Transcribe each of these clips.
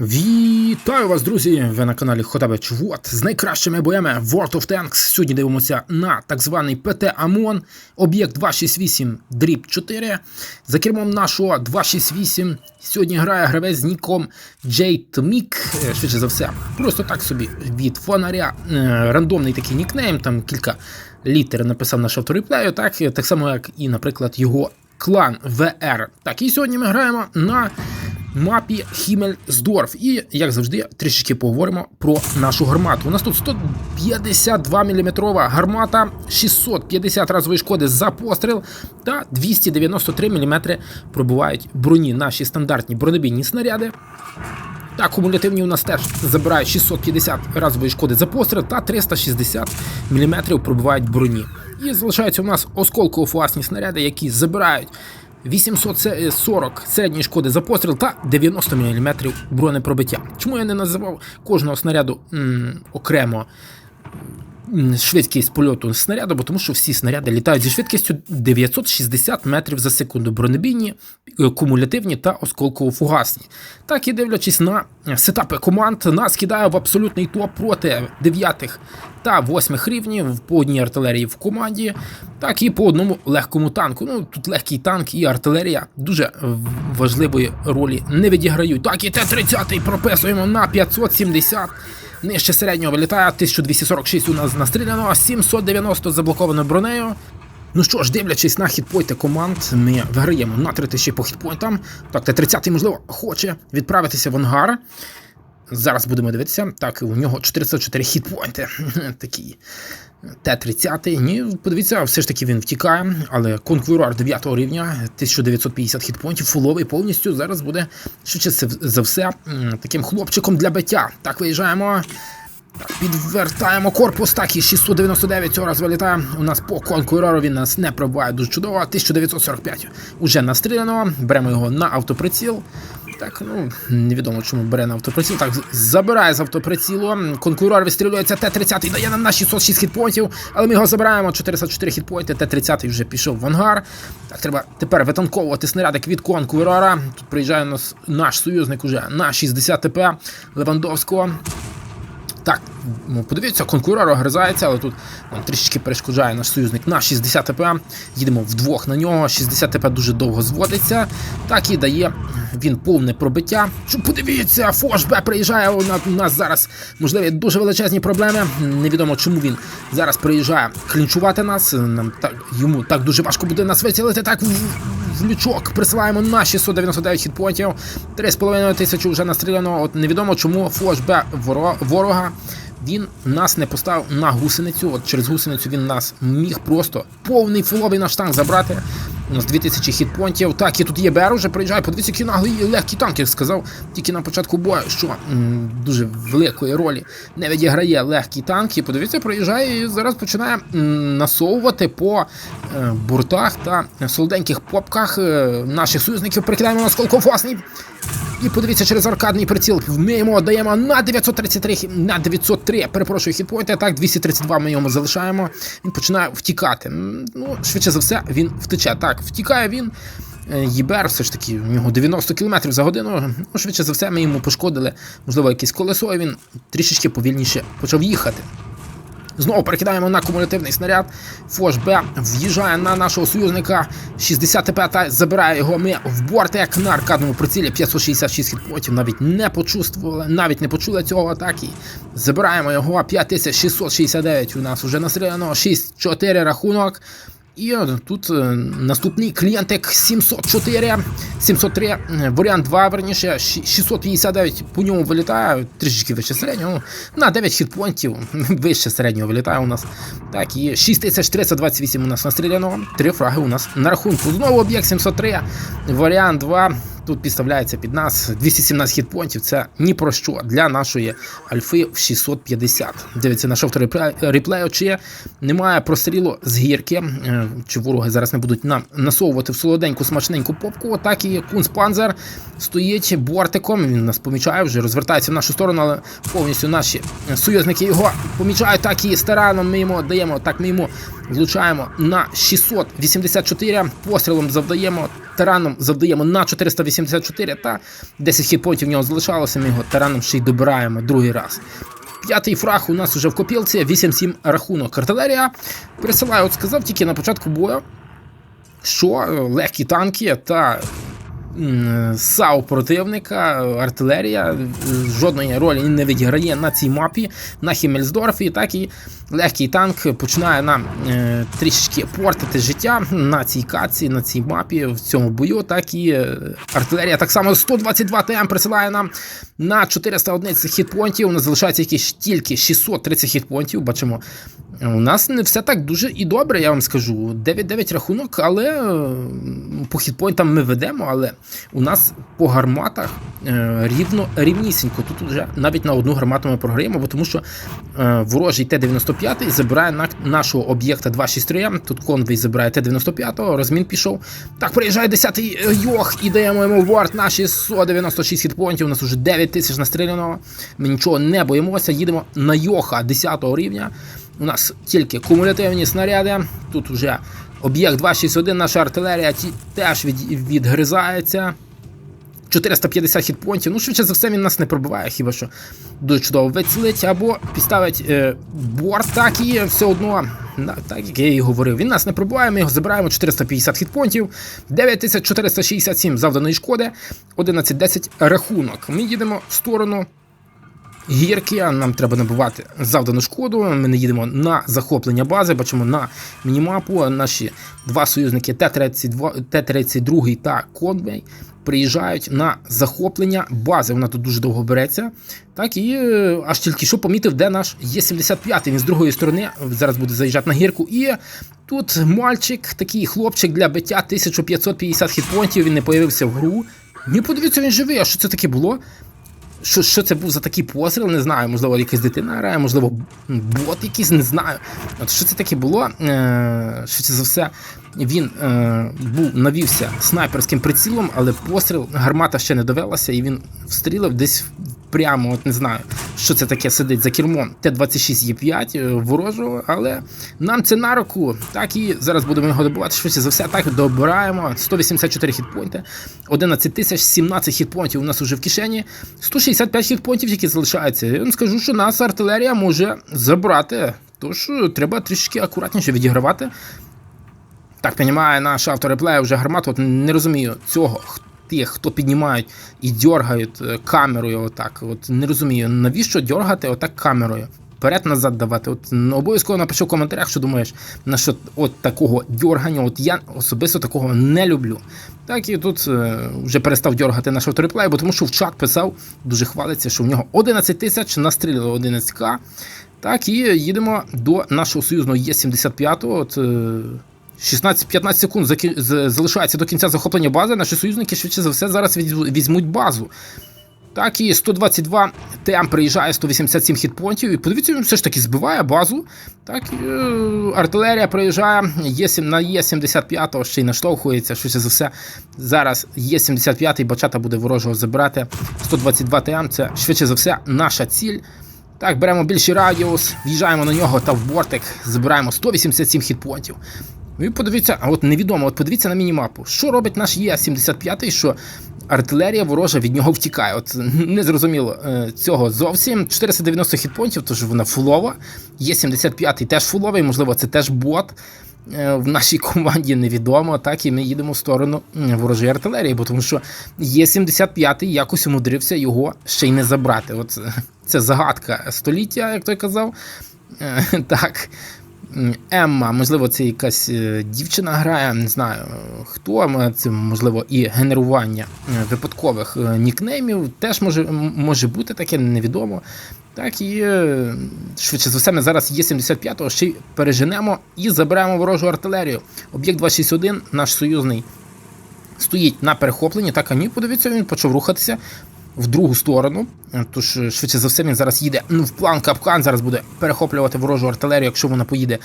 Вітаю вас, друзі! Ви на каналі Хотабич Вот з найкращими боями World of Tanks. Сьогодні дивимося на так званий ПТ АМОН, об'єкт 268 дріб 4. За кермом нашого 268 сьогодні грає гравець з ніком Джейтмік. Е, Швидше за все, просто так собі від фонаря. Е, Рандомний такий нікнейм, там кілька літер написав наш автореплею, так, е, так само, як і, наприклад, його клан ВР. Так, і сьогодні ми граємо на мапі Хімельсдорф. І, як завжди, трішечки поговоримо про нашу гармату. У нас тут 152 мм гармата, 650 разової шкоди за постріл та 293 мм пробувають броні наші стандартні бронебійні снаряди. Та кумулятивні у нас теж забирають 650 разової шкоди за постріл та 360 мм пробувають броні. І залишаються у нас осколково-фуасні снаряди, які забирають 840 середньої шкоди за постріл та 90 мм бронепробиття. Чому я не називав кожного снаряду м, окремо швидкість польоту снаряду? Бо тому що всі снаряди літають зі швидкістю 960 метрів за секунду. Бронебійні, е, кумулятивні та осколково-фугасні. Так і дивлячись на сетапи команд, нас кидає в абсолютний топ проти 9 та 8 рівнів по одній артилерії в команді, так і по одному легкому танку. Ну тут легкий танк і артилерія дуже важливої ролі не відіграють. Так і Т-30 прописуємо на 570. Нижче середнього вилітає 1246 у нас настріляно, 790 заблоковано бронею. Ну що ж, дивлячись на хітпойти команд, ми виграємо на 3000 по хітпойнтам. Так, Т-30, можливо, хоче відправитися в ангар. Зараз будемо дивитися. Так, у нього 404 хітпойнти. Такий Т-30. Ні, подивіться, все ж таки він втікає, але конкурор 9 рівня, 1950 хітпойнтів, фуловий повністю. Зараз буде швидше за все таким хлопчиком для биття. Так, виїжджаємо. Так, Підвертаємо корпус, так і 699 цього раз вилітає. У нас по конкурору він нас не пробуває дуже чудово. 1945 уже настріляно. Беремо його на автоприціл. Так, ну невідомо, чому бере на автоприціл. Так, забирає з автоприцілу. Конкурор вистрілюється Т-30 дає нам на 606 хітпоінтів, але ми його забираємо. 404 хітпоінти. Т-30 вже пішов в ангар. Так, треба тепер витанковувати снарядик від конкурора. Тут приїжджає нас наш союзник уже на 60 ТП Левандовського. Так, ну, подивіться, конкурор огризається, але тут нам трішечки перешкоджає наш союзник на 60 ТП. Їдемо вдвох на нього. 60 ТП дуже довго зводиться. Так і дає він повне пробиття. Що подивіться, Фош приїжджає. У нас зараз можливі дуже величезні проблеми. Невідомо, чому він зараз приїжджає клінчувати нас. Нам так йому так дуже важко буде нас вицілити. Так в лючок присилаємо на 699 хітпоінтів. 3,5 тисячі вже настріляно. От невідомо, чому Фош Б ворога. Він нас не поставив на гусеницю. От через гусеницю він нас міг просто повний фуловий наш танк забрати. Нас 2000 хітпонтів. Так, і тут є БР вже приїжджає. Подивіться, які наглий легкий танк, як сказав тільки на початку бою, що м, дуже великої ролі не відіграє легкий танк. І подивіться, приїжджає і зараз починає м, насовувати по е, буртах та солоденьких попках е, наших союзників. Прикидаємо на сколковосний. І подивіться через аркадний приціл. Йому даємо на 933 на 903, перепрошую, хітпойнти. Так, 232 ми йому залишаємо. Він починає втікати. Ну, швидше за все, він втече. Так, втікає він. Єбер, все ж таки, у нього 90 км за годину. Ну, швидше за все, ми йому пошкодили. Можливо, якесь колесо, і він трішечки повільніше почав їхати. Знову перекидаємо на кумулятивний снаряд. Фош Б в'їжджає на нашого союзника 60 ТП та забирає його. Ми в бортик на аркадному прицілі 566 хітпотів. Навіть не почувствували, навіть не почули цього атаки. Забираємо його 5669. У нас вже настріляно 6-4 рахунок. І тут наступний клієнтик 704, 703, варіант 2, верніше, 659 по ньому вилітає, трішечки вище середнього, на 9 хітпонтів вище середнього вилітає у нас. Так, і 6328 у нас настріляно, 3 фраги у нас на рахунку. Знову об'єкт 703, варіант 2. Тут підставляється під нас 217 хітпонтів. Це ні про що для нашої альфи в 650. Дивіться наш автор реплею, чи немає прострілу з гірки, чи вороги зараз не будуть нам насовувати в солоденьку смачненьку попку. Так і Кунспанзер стоїть бортиком. Він нас помічає, вже розвертається в нашу сторону, але повністю наші союзники його помічають. Так і стараном ми йому даємо. Так ми йому влучаємо на 684, пострілом завдаємо, тараном завдаємо на 484 та 10 хітпонтів в нього залишалося, ми його тараном ще й добираємо другий раз. П'ятий фраг у нас уже в копілці, 8-7 рахунок. Артилерія присилає, от сказав тільки на початку бою, що е, легкі танки та САУ противника, е, артилерія е, жодної ролі не відіграє на цій мапі на Хіммельсдорфі. Так і легкий танк починає нам е, трішечки портити життя на цій каці, на цій мапі, в цьому бою. Так і артилерія так само 122 ТМ присилає нам на 400 одиниць хітпонтів. У нас залишається тільки 630 хітпонтів. Бачимо, у нас не все так дуже і добре, я вам скажу. 9-9 рахунок, але е, по хітпойнтам ми ведемо, але у нас по гарматах е, рівно рівнісінько. Тут вже навіть на одну гармату ми програємо, бо тому що е, ворожий Т-95 забирає на нашого об'єкта 263. Тут конвій забирає Т-95, розмін пішов. Так, приїжджає 10-й Йох і даємо йому ворд на 696 хітпойнтів. У нас уже 9 тисяч настріляного. Ми нічого не боїмося. Їдемо на Йоха 10 рівня. У нас тільки кумулятивні снаряди. Тут вже об'єкт 261, наша артилерія теж від, відгризається. 450 хітпонтів. Ну, швидше за все, він нас не пробиває, хіба що дуже чудово вицілить, або підставить е, борт, так і все одно, так як я і говорив, він нас не пробиває, ми його забираємо 450 хітпонтів, 9467 завданої шкоди, 11-10 рахунок. Ми їдемо в сторону гірки, нам треба набувати завдану шкоду. Ми не їдемо на захоплення бази. Бачимо на мінімапу наші два союзники Т-32 Т-32 та Конвей приїжджають на захоплення бази. Вона тут дуже довго береться. Так і е, аж тільки що помітив, де наш Є-75. Він з другої сторони зараз буде заїжджати на гірку. І тут мальчик, такий хлопчик для биття 1550 хітпонтів. Він не появився в гру. Ні, подивіться, він живий. А що це таке було? Що, що це був за такий постріл, не знаю. Можливо, якась дитина грає, можливо, бот якийсь, не знаю. От що це таке було? Е, це за все, він е, був навівся снайперським прицілом, але постріл гармата ще не довелася, і він встрілив десь прямо, от не знаю, що це таке сидить за кермом Т-26Е5 е, ворожого, але нам це на руку. Так і зараз будемо його добивати. Швидше за все, так добираємо. 184 хітпойнти, 11 тисяч 17 хітпойнтів у нас уже в кишені, 165 хітпойнтів, які залишаються. Я вам скажу, що нас артилерія може забрати. Тож е, треба трішки акуратніше відігравати. Так, понімає наш автореплей вже гармату. От не розумію цього. Тих, хто піднімають і дергають е, камерою, отак. От не розумію, навіщо дергати отак камерою? Вперед-назад давати. От обов'язково напиши в коментарях, що думаєш, на що от такого дергання. От я особисто такого не люблю. Так і тут е, вже перестав дергати наш автореплей, бо тому що в чат писав, дуже хвалиться, що в нього 11 тисяч, настрілило 11к. Так, і їдемо до нашого союзного Є-75. От. е, 16-15 секунд залишається до кінця захоплення бази. Наші союзники швидше за все зараз візьмуть базу. Так, і 122 ТМ приїжджає 187 хітпонтів. І подивіться, він все ж таки збиває базу. Так, е, артилерія приїжджає Є7 на Є75 ще й наштовхується. Швидше за все. Зараз Є75 бачата буде ворожого забирати. 122 ТМ це швидше за все наша ціль. Так, беремо більший радіус, в'їжджаємо на нього та в бортик, забираємо 187 хітпонтів. Ну і подивіться, а от невідомо, от подивіться на мінімапу. Що робить наш Є-75, що артилерія ворожа від нього втікає. От не зрозуміло е, цього зовсім. 490 хітпонтів, тож вона фулова. Є-75 теж фуловий, можливо, це теж бот. Е, В нашій команді невідомо, так і ми їдемо в сторону ворожої артилерії, бо тому що Є-75 якось умудрився його ще й не забрати. От це загадка століття, як той казав. Е, Так. Емма, можливо, це якась е, дівчина грає, не знаю хто, це можливо і генерування е, випадкових е, нікнеймів теж може, може бути таке, невідомо. Так і швидше за все, ми зараз є 75-го ще й переженемо і заберемо ворожу артилерію. Об'єкт 261, наш союзний, стоїть на перехопленні. Так, а ні, подивіться, він почав рухатися в другу сторону. Е, Тож, е, швидше за все, він зараз їде ну, в план капкан, зараз буде перехоплювати ворожу артилерію, якщо вона поїде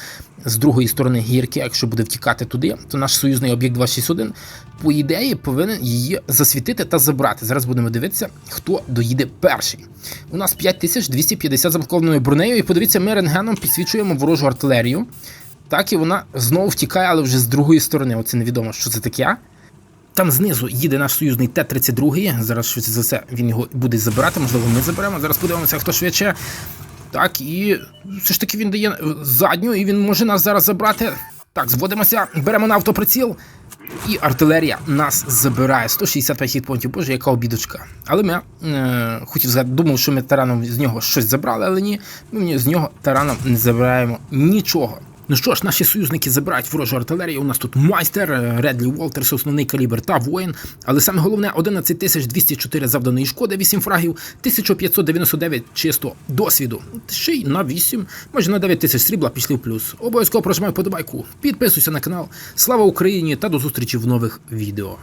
з другої сторони гірки, якщо буде втікати туди, то наш союзний об'єкт 261, по ідеї, повинен її засвітити та забрати. Зараз будемо дивитися, хто доїде перший. У нас 5250 заблокованою бронею, і подивіться, ми рентгеном підсвічуємо ворожу артилерію. Так, і вона знову втікає, але вже з другої сторони. Оце невідомо, що це таке. Там знизу їде наш союзний Т-32. Зараз швидше за все він його буде забирати. Можливо, ми заберемо. Зараз подивимося, хто швидше. Так, і все ж таки він дає задню, і він може нас зараз забрати. Так, зводимося, беремо на автоприціл. І артилерія нас забирає 165 хітпонтів. Боже, яка обідочка. Але ми е, хотів сказати, думав, що ми тараном з нього щось забрали, але ні, ми з нього тараном не забираємо нічого. Ну що ж, наші союзники забирають ворожу артилерію. У нас тут майстер, е, Редлі Уолтерс, основний калібр та воїн. Але саме головне 11 204 завданої шкоди, 8 фрагів, 1599 чисто досвіду. Ще й на 8, майже на 9 тисяч срібла пішли в плюс. Обов'язково прожимай подобайку, підписуйся на канал. Слава Україні та до зустрічі в нових відео.